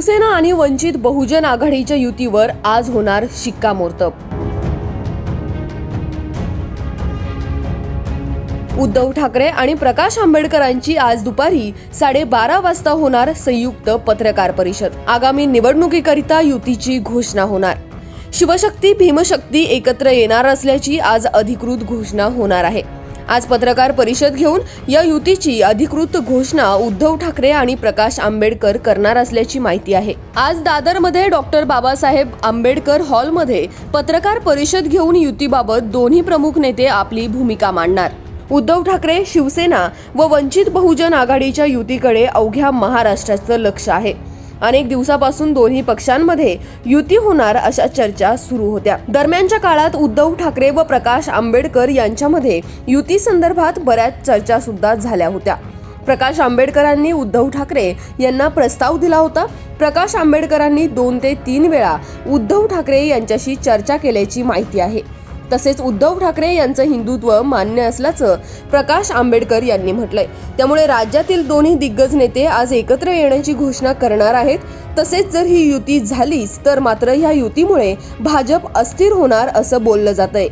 शिवसेना आणि वंचित बहुजन आघाडीच्या युतीवर आज होणार शिक्कामोर्तब. उद्धव ठाकरे आणि प्रकाश आंबेडकरांची आज दुपारी साडेबारा वाजता होणार संयुक्त पत्रकार परिषद. आगामी निवडणुकीकरिता युतीची घोषणा होणार. शिवशक्ती भीमशक्ती एकत्र येणार असल्याची आज अधिकृत घोषणा होणार आहे. आज पत्रकार परिषद घेऊन या युतीची अधिकृत घोषणा उद्धव ठाकरे आणि प्रकाश आंबेडकर करणार असल्याची माहिती आहे. आज दादरमध्ये डॉक्टर बाबासाहेब आंबेडकर हॉलमध्ये पत्रकार परिषद घेऊन युतीबाबत दोन्ही प्रमुख नेते आपली भूमिका मांडणार. उद्धव ठाकरे शिवसेना व वंचित बहुजन आघाडीच्या युतीकडे अवघ्या महाराष्ट्राचं लक्ष आहे. अनेक दिवसापासून दोन्ही पक्षांमध्ये युती होणार अशा चर्चा सुरू होत्या. दरम्यानच्या काळात उद्धव ठाकरे व प्रकाश आंबेडकर यांच्यामध्ये युती संदर्भात बऱ्याच चर्चा सुद्धा झाल्या होत्या. प्रकाश आंबेडकरांनी उद्धव ठाकरे यांना प्रस्ताव दिला होता. प्रकाश आंबेडकरांनी दोन ते तीन वेळा उद्धव ठाकरे यांच्याशी चर्चा केल्याची माहिती आहे. तसेच उद्धव ठाकरे यांचं हिंदुत्व मान्य असल्याचं प्रकाश आंबेडकर यांनी म्हटलंय. त्यामुळे राज्यातील दोन्ही दिग्गज नेते आज एकत्र येण्याची घोषणा करणार आहेत. तसेच जर ही युती झालीच तर मात्र ह्या युतीमुळे भाजप अस्थिर होणार असं बोललं जात आहे